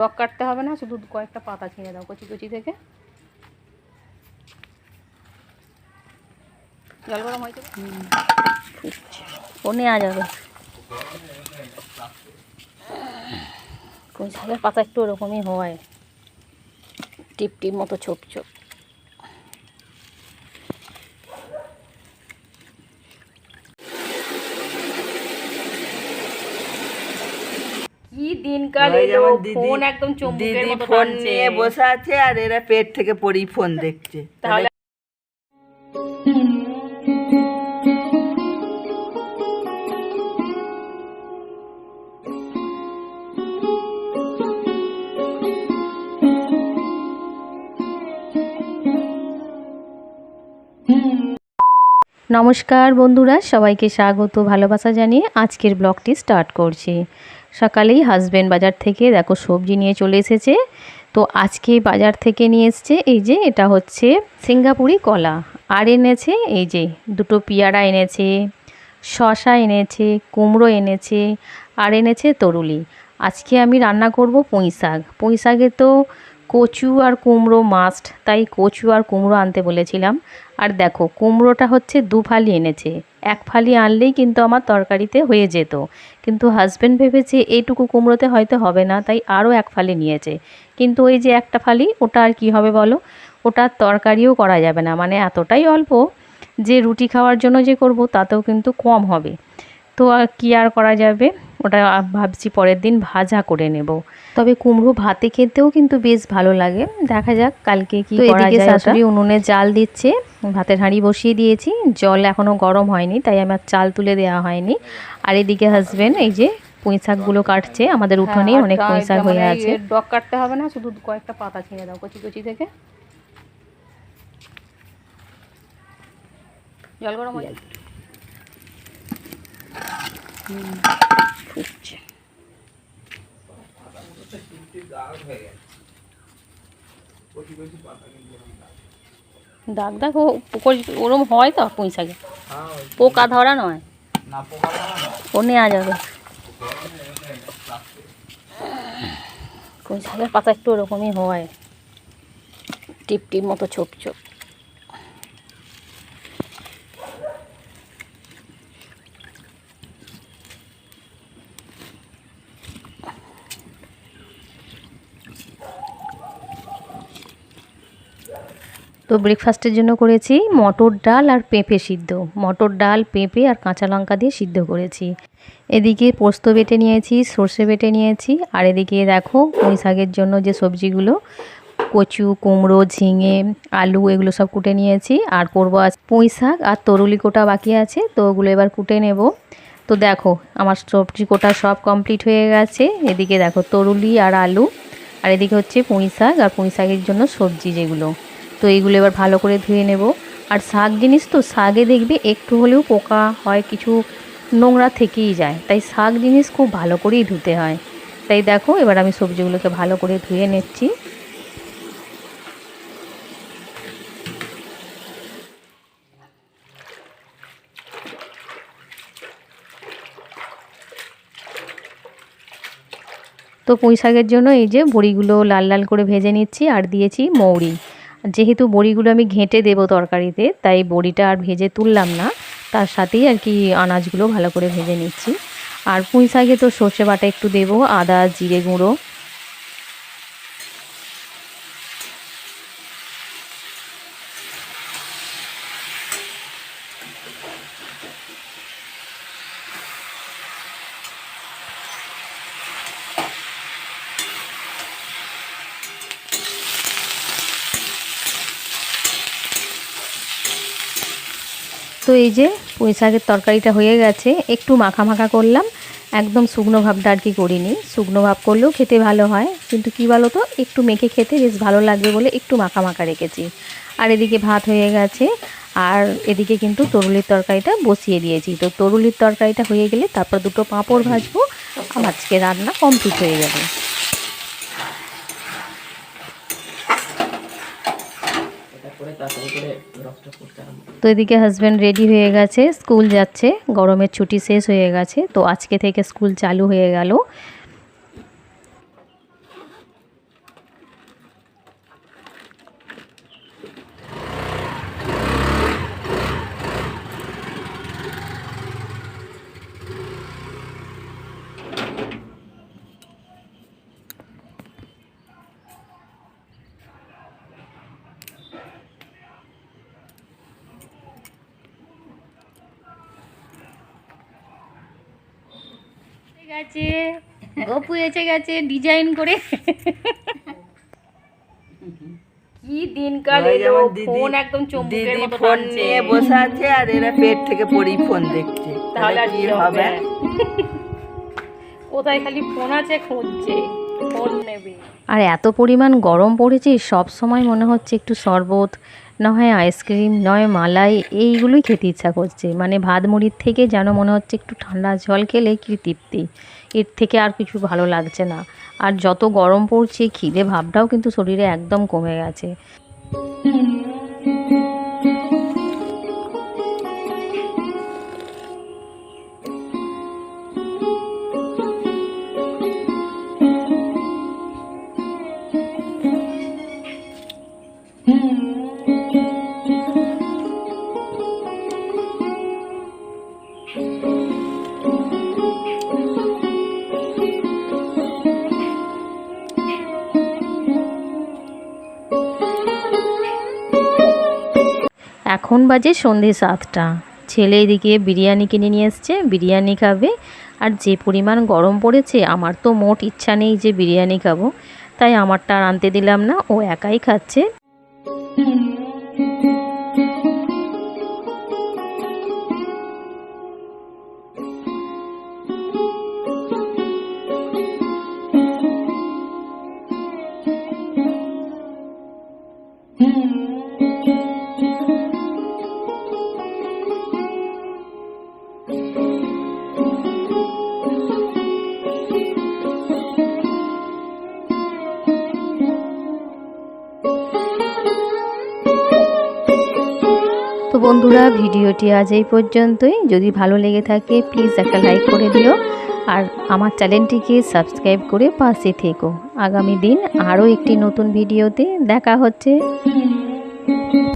টক কাটতে হবে না, শুধু কয়েকটা পাতা ছিঁড়ে দাও কচি কচি থেকে। জল গরম হয়েছে? ও নেওয়া যাবে। শাকের পাতা একটু ওরকমই হয়। টিপটিপ টিপ মতো ছোপ ছোপ। দিনকাল এলো ফোন একদম মতো ফোন নিয়ে বসে আছে আর এরা পেট থেকে পড়ি ফোন দেখছে। তাহলে নমস্কার বন্ধুরা, সবাইকে স্বাগত, ভালোবাসা জানিয়ে আজকের ব্লগটি স্টার্ট করছি। সকালেই হাজবেন্ড বাজার থেকে দেখো সবজি নিয়ে চলে এসেছে। তো আজকে বাজার থেকে নিয়ে এসছে, এই যে এটা হচ্ছে সিঙ্গাপুরি কলা। আর এনেছে, এই যে দুটো পেয়ারা এনেছে শশা এনেছে, কুমড়ো এনেছে, আর এনেছে তরুলি। আজকে আমি রান্না করব পুঁই শাক পুঁই শাকে তো কচু আর কুমড়ো মাস্ট তাই কচু আর কুমড়ো আনতে বলেছিলাম। আর দেখো, কুমড়োটা হচ্ছে দু ফালি এনেছে। এক ফালি আনলেই কিন্তু আমার তরকারিতে হয়ে যেত। কিন্তু হাজব্যান্ড ভেবেছে এইটুকু কুমড়োতে হয়তো হবে না, তাই আরও এক ফালি নিয়েছে। কিন্তু ওই যে একটা ফালি, ওটা আর কি হবে বলো? ওটা তরকারিও করা যাবে না। মানে এতটাই অল্প যে রুটি খাওয়ার জন্য যে করব, তাতেও কিন্তু কম হবে। তো আর কি আর করা যাবে? ওটা ভাবছি পরের দিন ভাজা করে নেব। তবে কুমড়ো ভাতে খেতেও কিন্তু বেশ ভালো লাগে। দেখা যাক কালকে কি করা এদিকে যায় শাশুড়ি শাশুড়ি উনুনে জাল দিচ্ছে ভাতের হাঁড়ি বসিয়ে দিয়েছি। জল এখনও গরম হয়নি তাই আমার চাল তুলে দেওয়া হয়নি। আর এদিকে হাজবেন্ড এই যে পুঁই শাকগুলো কাটছে আমাদের উঠোনেই অনেক পুঁই শাক হয়ে আছে। ডক কাটতে হবে না শুধু কয়েকটা পাতা ছিঁড়ে দাও কচি কচি থেকে। জল গরম হয়ে ফুটছে। দাগ দাগ ওরম হয় তো পুঁই শাকে? পোকা ধরা নয়। ও নেওয়া যাবে। পুঁই পাতা একটু ওরকমই হয়। টিপ টিপ মতো ছোপ ছোপ। তো ব্রেকফাস্টের জন্য করেছি মটর ডাল আর পেঁপে সিদ্ধ। মটর ডাল, পেঁপে আর কাঁচা লঙ্কা দিয়ে সিদ্ধ করেছি। এদিকে পোস্ত বেটে নিয়েছি, সর্ষে বেটে নিয়েছি, আর এদিকে দেখো পুঁই শাকের জন্য যে সবজিগুলো, কচু, কুমড়ো, ঝিঙে, আলু এগুলো সব কুটে নিয়েছি। আর করব আজ পুঁই শাক আর তরুলি কোটা বাকি আছে, তো ওগুলো এবার কুটে নেব। তো দেখো আমার সবজি কোটা সব কমপ্লিট হয়ে গেছে। এদিকে দেখো তরুলি আর আলু, আর এদিকে হচ্ছে পুঁই শাক। আর পুঁই শাকের জন্য সবজি যেগুলো। তো এইগুলো এবার ভালো করে ধুয়ে নেব। আর শাক জিনিস তো, শাকে দেখবে একটু হলেও পোকা হয়, কিছু নোংরা থেকেই যায়। তাই শাক জিনিস খুব ভালো করেই ধুতে হয়। তাই দেখো, এবার আমি সবজিগুলোকে ভালো করে ধুয়ে নিচ্ছি। তো পুঁই শাকের জন্য এই যে বড়িগুলো লাল লাল করে ভেজে নিচ্ছি, আর দিয়েছি মৌরি। যেহেতু বড়িগুলো আমি ঘেঁটে দেবো তরকারিতে, তাই বড়িটা আর ভেজে তুললাম না। তার সাথেই আর কি আনাজগুলো ভালো করে ভেজে নিচ্ছি। আর পুঁই শাকে তো সর্ষে বাটা একটু দেবো, আদা, জিরে গুঁড়ো তো এই যে পুঁই শাকের তরকারিটা হয়ে গেছে, একটু মাখা মাখা করলাম। একদম শুকনো ভাবটা আর কি করিনি। শুকনো ভাব করলেও খেতে ভালো হয়, কিন্তু কি বলো তো একটু মেখে খেতে বেশ ভালো লাগবে বলে একটু মাখা মাখা রেখেছি। আর এদিকে ভাত হয়ে গেছে, আর এদিকে কিন্তু তরুলির তরকারিটা বসিয়ে দিয়েছি। তো তরুলির তরকারিটা হয়ে গেলে তারপর দুটো পাঁপড় ভাজবো আজকে রান্না কমপ্লিট হয়ে যাবে। তো এদিকে হাজব্যান্ড রেডি হয়ে গেছে স্কুল যাচ্ছে, গরমের ছুটি শেষ হয়ে গেছে, তো আজকে থেকে স্কুল চালু হয়ে গেল। গেছে। গপু এসে গেছে ডিজাইন করে। কি দিনকাল এলো ফোন একদম মতো ফোন। নিয়ে বসে আছে আর এরা পেট থেকে পড়ি ফোন দেখছে। তাহলে কি হবে? কোথায় খালি ফোন আছে খুঁজছে ফোন নেবে। আর এত পরিমাণ গরম পড়েছে সব সময় মনে হচ্ছে একটু শরবত না হয় আইসক্রিম নয় মালাই, এইগুলোই খেতে ইচ্ছা করছে। মানে ভাত মুড়ির থেকে যেন মনে হচ্ছে একটু ঠান্ডা জল খেলে কি তৃপ্তি? এর থেকে আর কিছু ভালো লাগছে না। আর যত গরম পড়ছে, খিদে ভাবটাও কিন্তু শরীরে একদম কমে গেছে। এখন বাজে সন্ধে সাতটা। ছেলে এদিকে বিরিয়ানি কিনে নিয়ে এসছে, বিরিয়ানি খাবে। আর যে পরিমাণ গরম পড়েছে, আমার তো মোট ইচ্ছা নেই যে বিরিয়ানি খাব। তাই আমারটা আর আনতে দিলাম না, ও একাই খাচ্ছে। তো বন্ধুরা, ভিডিওটি আজ এই পর্যন্তই। যদি ভালো লেগে থাকে প্লিজ একটা লাইক করে দিও। আর আমার চ্যানেলটিকে সাবস্ক্রাইব করে পাশে থেকো। আগামী দিন আরও একটি নতুন ভিডিওতে দেখা হচ্ছে।